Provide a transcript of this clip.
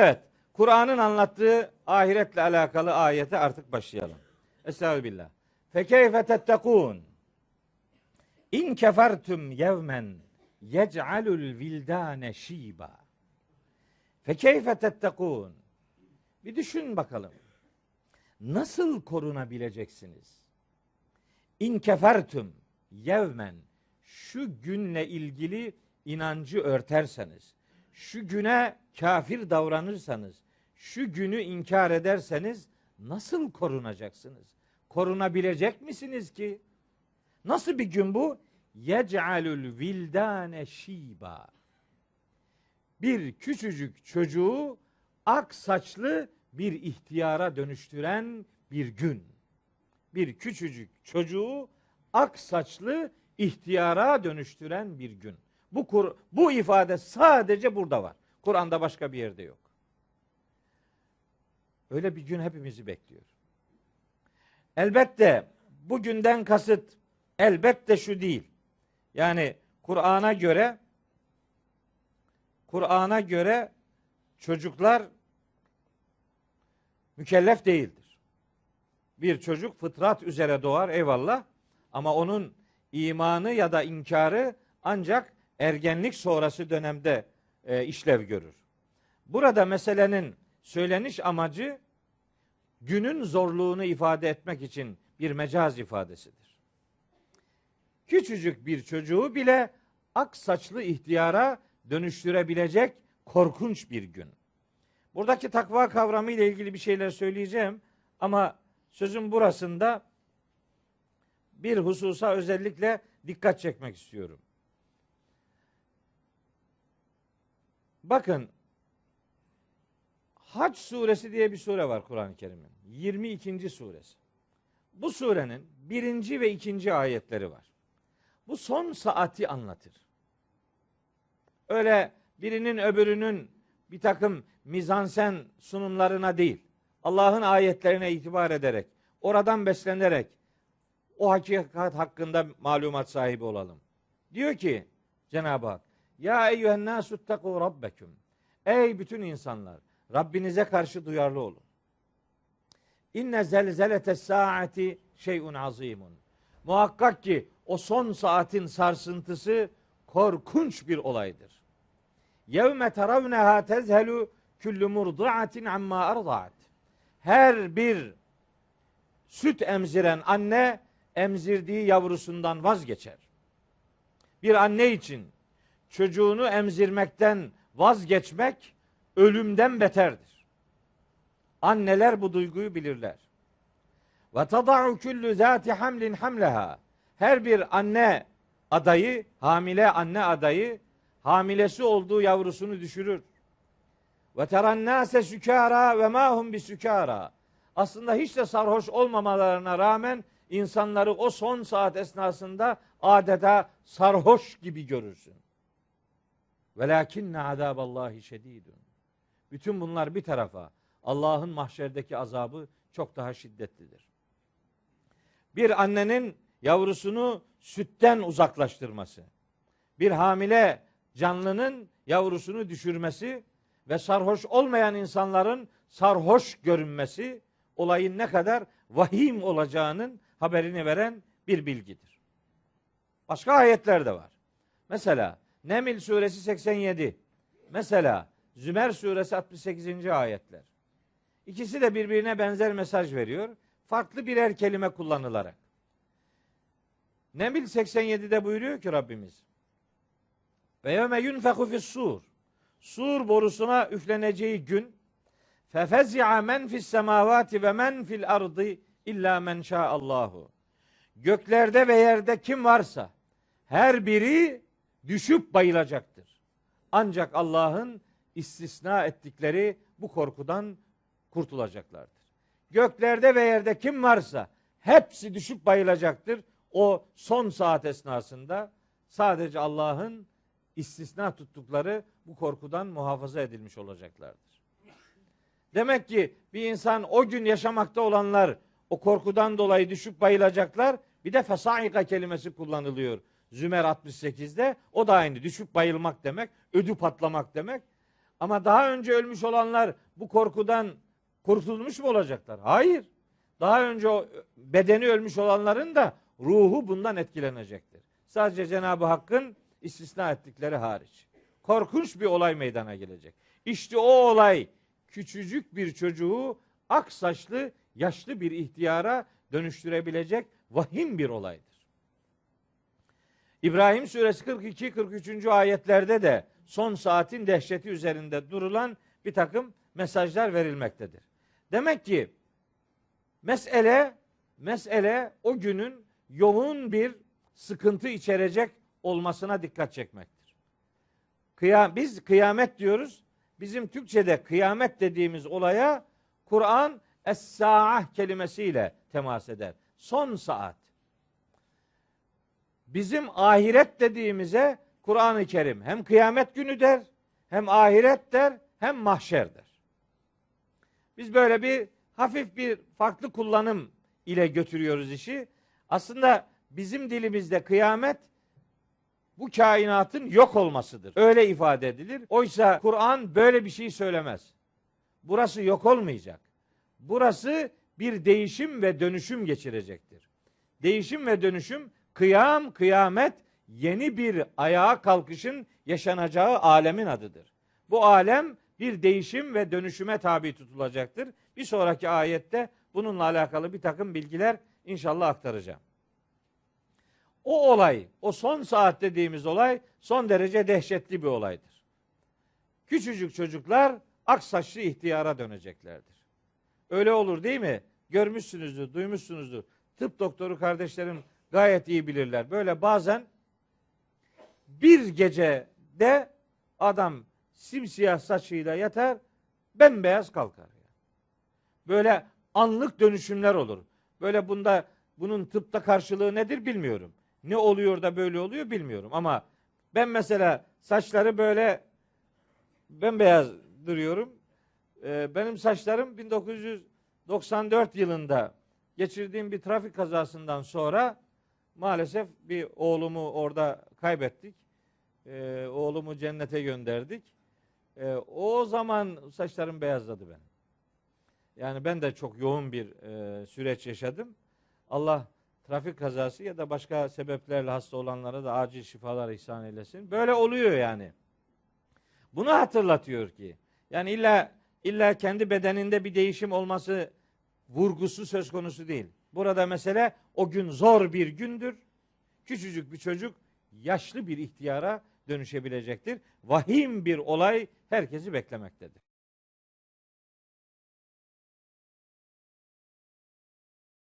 Evet, Kur'an'ın anlattığı ahiretle alakalı ayete artık başlayalım. Estağfirullah. Fekeyfe tettekûn İn kefertum yevmen yec'alul vildane şiba. Fekeyfe tettekûn Bir düşün bakalım. Nasıl korunabileceksiniz? İn kefertum yevmen şu günle ilgili inancı örterseniz, şu güne kafir davranırsanız, şu günü inkar ederseniz nasıl korunacaksınız? Korunabilecek misiniz ki? Nasıl bir gün bu? Yec'alul vildane şiba. Bir küçücük çocuğu ak saçlı bir ihtiyara dönüştüren bir gün. Bir küçücük çocuğu ak saçlı ihtiyara dönüştüren bir gün. Bu Kur- bu ifade sadece burada var. Kur'an'da başka bir yerde yok. Öyle bir gün hepimizi bekliyor. Elbette bugünden kasıt elbette şu değil. Yani Kur'an'a göre Kur'an'a göre çocuklar mükellef değildir. Bir çocuk fıtrat üzere doğar eyvallah ama onun imanı ya da inkarı ancak ergenlik sonrası dönemde e, işlev görür. Burada meselenin söyleniş amacı günün zorluğunu ifade etmek için bir mecaz ifadesidir. Küçücük bir çocuğu bile ak saçlı ihtiyara dönüştürebilecek korkunç bir gün. Buradaki takva kavramı ile ilgili bir şeyler söyleyeceğim ama sözün burasında bir hususa özellikle dikkat çekmek istiyorum. Bakın Hac suresi diye bir sure var Kur'an-ı Kerim'in. 22. suresi. Bu surenin birinci ve ikinci ayetleri var. Bu son saati anlatır. Öyle birinin öbürünün bir takım mizansen sunumlarına değil, Allah'ın ayetlerine itibar ederek, oradan beslenerek o hakikat hakkında malumat sahibi olalım. Diyor ki Cenab-ı Hak, Ya eyyühen nâsuttekû rabbeküm. Ey bütün insanlar, Rabbinize karşı duyarlı olun. İnne zelzelete saati şeyun azimun. Muhakkak ki o son saatin sarsıntısı korkunç bir olaydır. Yevme teravneha tezhelu küllü murdiatin amma ardaat. Her bir süt emziren anne emzirdiği yavrusundan vazgeçer. Bir anne için çocuğunu emzirmekten vazgeçmek ölümden beterdir. Anneler bu duyguyu bilirler. Ve tada'u kullu zati hamlin hamleha. Her bir anne adayı, hamile anne adayı hamilesi olduğu yavrusunu düşürür. Ve terannase sükara ve ma hum bisükara. Aslında hiç de sarhoş olmamalarına rağmen insanları o son saat esnasında adeta sarhoş gibi görürsün. Velakinne azaballahi şedidun. Bütün bunlar bir tarafa. Allah'ın mahşerdeki azabı çok daha şiddetlidir. Bir annenin yavrusunu sütten uzaklaştırması, bir hamile canlının yavrusunu düşürmesi ve sarhoş olmayan insanların sarhoş görünmesi olayın ne kadar vahim olacağının haberini veren bir bilgidir. Başka ayetler de var. Mesela Nemil suresi 87. Mesela Zümer suresi 68. ayetler. İkisi de birbirine benzer mesaj veriyor. Farklı birer kelime kullanılarak. Nemil 87'de buyuruyor ki Rabbimiz. Ve yevme yunfeku fis sur. Sur borusuna üfleneceği gün fefezi'a men fis semavati ve men fil ardı illa men Allahu. Göklerde ve yerde kim varsa her biri düşüp bayılacaktır. Ancak Allah'ın istisna ettikleri bu korkudan kurtulacaklardır. Göklerde ve yerde kim varsa hepsi düşüp bayılacaktır. O son saat esnasında sadece Allah'ın istisna tuttukları bu korkudan muhafaza edilmiş olacaklardır. Demek ki bir insan o gün yaşamakta olanlar o korkudan dolayı düşüp bayılacaklar. Bir de fesaika kelimesi kullanılıyor Zümer 68'de. O da aynı düşüp bayılmak demek, ödü patlamak demek. Ama daha önce ölmüş olanlar bu korkudan kurtulmuş mu olacaklar? Hayır. Daha önce bedeni ölmüş olanların da ruhu bundan etkilenecektir. Sadece Cenab-ı Hakk'ın istisna ettikleri hariç. Korkunç bir olay meydana gelecek. İşte o olay küçücük bir çocuğu ak saçlı yaşlı bir ihtiyara dönüştürebilecek vahim bir olaydır. İbrahim suresi 42 43. ayetlerde de son saatin dehşeti üzerinde durulan bir takım mesajlar verilmektedir. Demek ki mesele mesele o günün yoğun bir sıkıntı içerecek olmasına dikkat çekmektir. Kıyam, biz kıyamet diyoruz. Bizim Türkçe'de kıyamet dediğimiz olaya Kur'an Es-Sa'ah kelimesiyle temas eder. Son saat. Bizim ahiret dediğimize Kur'an-ı Kerim hem kıyamet günü der, hem ahiret der, hem mahşer der. Biz böyle bir hafif bir farklı kullanım ile götürüyoruz işi. Aslında bizim dilimizde kıyamet bu kainatın yok olmasıdır. Öyle ifade edilir. Oysa Kur'an böyle bir şey söylemez. Burası yok olmayacak. Burası bir değişim ve dönüşüm geçirecektir. Değişim ve dönüşüm kıyam, kıyamet yeni bir ayağa kalkışın yaşanacağı alemin adıdır. Bu alem bir değişim ve dönüşüme tabi tutulacaktır. Bir sonraki ayette bununla alakalı bir takım bilgiler inşallah aktaracağım. O olay, o son saat dediğimiz olay son derece dehşetli bir olaydır. Küçücük çocuklar ak saçlı ihtiyara döneceklerdir. Öyle olur değil mi? Görmüşsünüzdür, duymuşsunuzdur. Tıp doktoru kardeşlerim gayet iyi bilirler. Böyle bazen bir gecede adam simsiyah saçıyla yatar, bembeyaz kalkar. Böyle anlık dönüşümler olur. Böyle bunda bunun tıpta karşılığı nedir bilmiyorum. Ne oluyor da böyle oluyor bilmiyorum ama ben mesela saçları böyle bembeyaz duruyorum. Ee, benim saçlarım 1994 yılında geçirdiğim bir trafik kazasından sonra maalesef bir oğlumu orada kaybettik. Ee, oğlumu cennete gönderdik. Ee, o zaman saçlarım beyazladı benim. Yani ben de çok yoğun bir e, süreç yaşadım. Allah trafik kazası ya da başka sebeplerle hasta olanlara da acil şifalar ihsan eylesin. Böyle oluyor yani. Bunu hatırlatıyor ki. Yani illa illa kendi bedeninde bir değişim olması vurgusu söz konusu değil. Burada mesele o gün zor bir gündür. Küçücük bir çocuk yaşlı bir ihtiyara dönüşebilecektir. Vahim bir olay herkesi beklemektedir.